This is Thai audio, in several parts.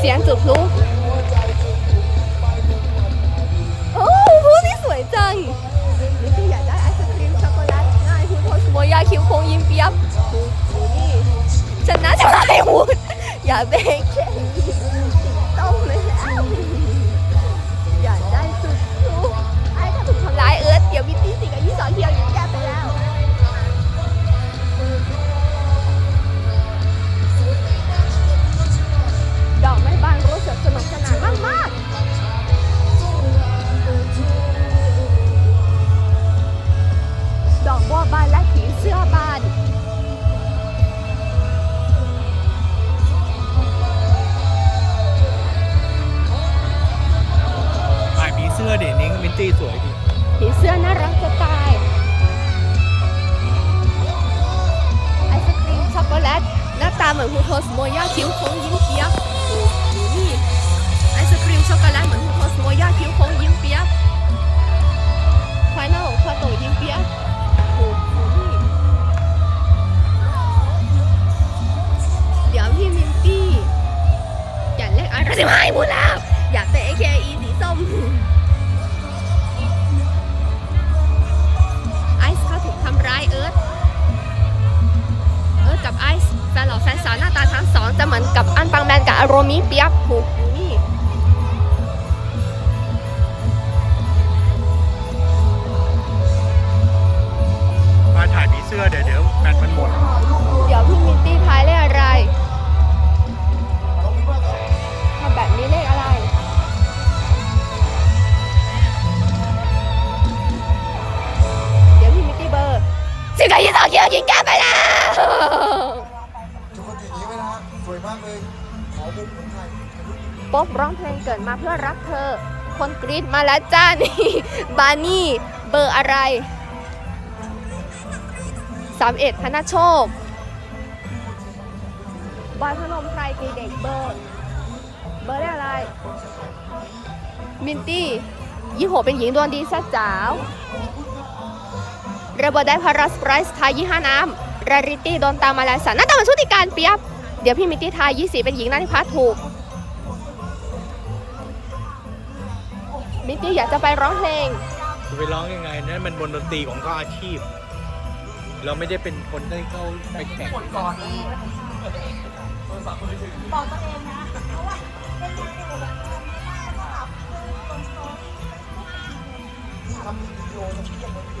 เสียงจุดพลุโอ้พลุนี่สวยจังนี่คืออยากได้ไอศครีมช็อกโกแลตง่ายคุณโพสโมยาคิวโค้งยิ้มเปียบนี่ฉันน่าจะให้หุ่นอย่าเบรกเช่นต้องเลยแล้ว ผีเสื้อบาน ถ่ายผีเสื้อเด่นนิ้งมินตี้สวยดีผีเสื้อน่ารักจะตาย ไอศครีมช็อกโกแลตหน้าตาเหมือนฮูโทสโมย่าคิ้วโค้งยิ้มเปียก ไรสิไม่พูดแล้ว อยากเตะ AKE สีส้ม ไอซ์เขาถูกทำร้ายเอิร์ธเอิร์ธกับไอซ์แฟนหล่อแฟนสาวหน้าตาทั้งสองจะเหมือนกับอันปังแมนกับอารมิเปียบถูก กับยี่สิบสองเกียวยิงแก้ไปแล้วทุกคนอย่างนี้ไว้นะฮะสวยมากเลยขอมุมคนไทยป๊อบร้องเพลงเกิดมาเพื่อรักเธอ คนกรีดมาแล้วจ้านี่ บานี่ เบอร์อะไรสามเอ็ดพนาโชคบอยพนมไพรตีเด็กเบอร์เบอร์ได้อะไร มินตี้ ยี่หกเป็นหญิงดวงดีแซ่จ๋าว ระเบิดได้พาราสไพรส์ทายยี่ห้าน้ำราริตี้โดนตามมาแล้วสันน้าตาเหมือนชุติการเปียบ เดี๋ยวพี่มิตี้ทายยี่สี่เป็นหญิงนาทิพัฒถูก มิตี้อยากจะไปร้องเพลงจะไปร้องยังไงนั่นมันบนดนตรีของเขาอาชีพ เราไม่ได้เป็นคนที่เขาไปแข่งทำวิดีโอสักที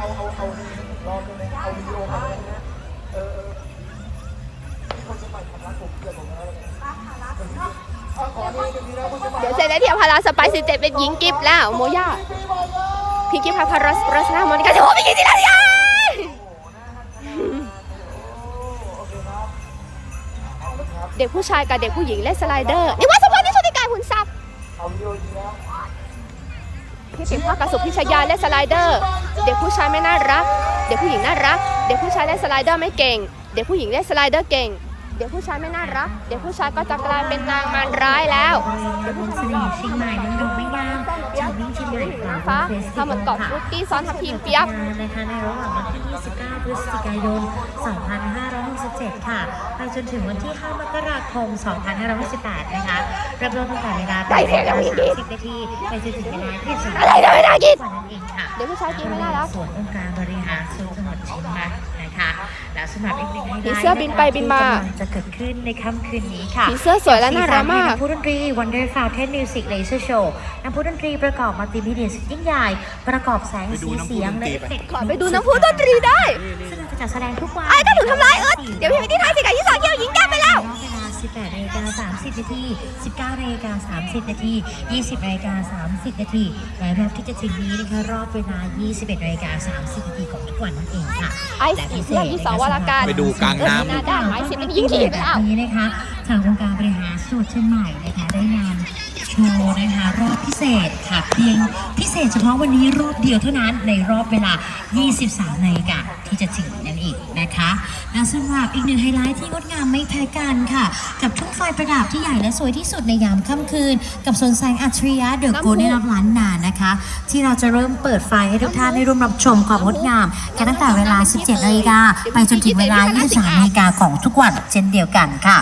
เอาเอาเอาในรอบได้ไหมเอาวิดีโอมาได้นะเออเออมีคนจะใหม่ทำร้านผมเกิดผมแล้วเอาขอนี่กันดีนะคนจะใหม่เดี๋ยวเซเลเทียพาราสไปสิเจ็ดเป็นหญิงกิฟต์แล้วโมย่าพี่กิฟพาพารัสปรัสนาโมนิกาจะโอ้พี่กิฟต์ที่ไหนอะเด็กผู้ชายกับเด็กผู้หญิงเล่นสไลเดอร์นี่ว่าสปอยนี่ชุติการหุ่นซับเอาวิดีโอดีนะ ที่ติ๋มพ่อกระสุพิชยาเล่นสไลเดอร์ เด็กผู้ชายไม่น่ารัก เด็กผู้หญิงน่ารัก เด็กผู้ชายเล่นสไลเดอร์ไม่เก่ง เด็กผู้หญิงเล่นสไลเดอร์เก่ง เด็กผู้ชายไม่น่ารัก เด็กผู้ชายก็จะกลายเป็นนางมารร้ายแล้วเด็กผู้ชายหล่อเชียงใหม่น้องดงไม่ยากจากวิ่งเชียงใหม่คฟ้าทำเหมือนเกาะฟรุตตี้ซ้อนทับทีมเปียกนะคะในระหว่างวันที่ 29 พฤศจิกายน 2567 ค่ะ ไปจนถึงวันที่ 5 มกราคม 2568 นะคะเริ่มต้นตั้งแต่เวลาได้เพลงแล้วพี่กิ๊ก30นาทีไปจนถึงเวลา20อะไรนะไม่น่ากินวันนั้นเองค่ะเด็กผู้ชายกินไม่น่ารักส่วนองค์การบริหารส่วนจังหวัดเชียงใหม่นะคะและสำหรับอีกหนึ่งไฮไลท์ผีเสื้อบินไปบินมาที่กำลังจะเกิดขึ้นในค่ำคืนนี้ค่ะผีเสื้อสวยและน่ารักมากนักพูดดนตรี Wonder Fountain Music Laser Show นักพูดดนตรีประกอบมัลติมีเดียสุดยิ่งใหญ่ ประกอบแสงไปดูสีน้ำพุเสียงดนตและรีเอฟไปเฟกต์ขอไปดูน้ำพุดนตรีได้ซึ่งเราจะจัดแสดงทุกวันไอ้ถ้าถูกทำร้ายเอิร์ธเดี๋ยวพี่ไม่ได้ทายสิกับยี่สองเกี่ยวยิงแก้ไปแล้วรอบเวลา18นาฬิกา30นาที19นาฬิกา30นาที20นาฬิกา30นาทีและรอบที่จะถึงนี้นะคะรอบเวลา 21นาฬิกา30นาทีของทุกวันนั่นเองค่ะไอซ์และพิเศเลือษกยี่สองวรการไปดูกลางน้ำ ยิ่งขีดไปแล้วแบบนี้นะคะทางองค์การบริหารส่วนเชียงใหม่นะคะได้นำ โชว์นะคะรอบพิเศษค่ะเพียงพิเศษเฉพาะวันนี้รอบเดียวเท่านั้นในรอบเวลา 23นาฬิกาที่จะถึงนั่นเองนะคะและสำหรับอีกหนึ่งไฮไลท์ที่งดงามไม่แพ้กันค่ะ กับทุ่งไฟประดับที่ใหญ่และสวยที่สุดในยามค่ำคืน กับสวนแสงอัจฉริยะเดอะโกลเด้นล้านนานะคะ ที่เราจะเริ่มเปิดไฟให้ทุกท่านได้ร่วมรับชมความงดงามกันตั้งแต่เวลา 17นาฬิกาไปจนถึงเวลา 23นาฬิกาของทุกวันเช่นเดียวกันค่ะ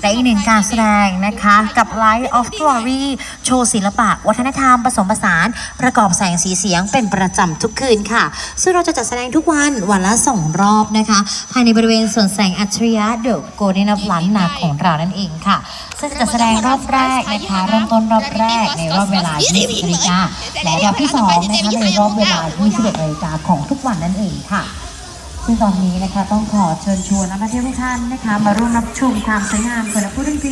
และอีกหนึ่งการแสดงนะคะ กับ Light of Glory โชว์ศิลปะ วัฒนธรรมผสมผสาน ประกอบแสงสีเสียงเป็นประจำทุกคืนค่ะ ซึ่งเราจะจัดแสดงทุกวันวันละสองรอบนะคะ ภายในบริเวณสวนแสงอัจฉริยะเดอะโกลเด้นล้านนาของเรานั่นเองค่ะ ซึ่งจะจัดแสดงรอบแรกนะคะเริ่มต้นรอบแรกในรอบเวลา 20นาฬิกาและรอบที่สองนะคะในรอบเวลา 21นาฬิกาของทุกวันนั่นเองค่ะ ซึ่งตอนนี้นะคะต้องขอเชิญชวนนักท่องเที่ยวทุกท่านนะคะ มาร่วมรับชมความสวยงามของผู้ดนตรี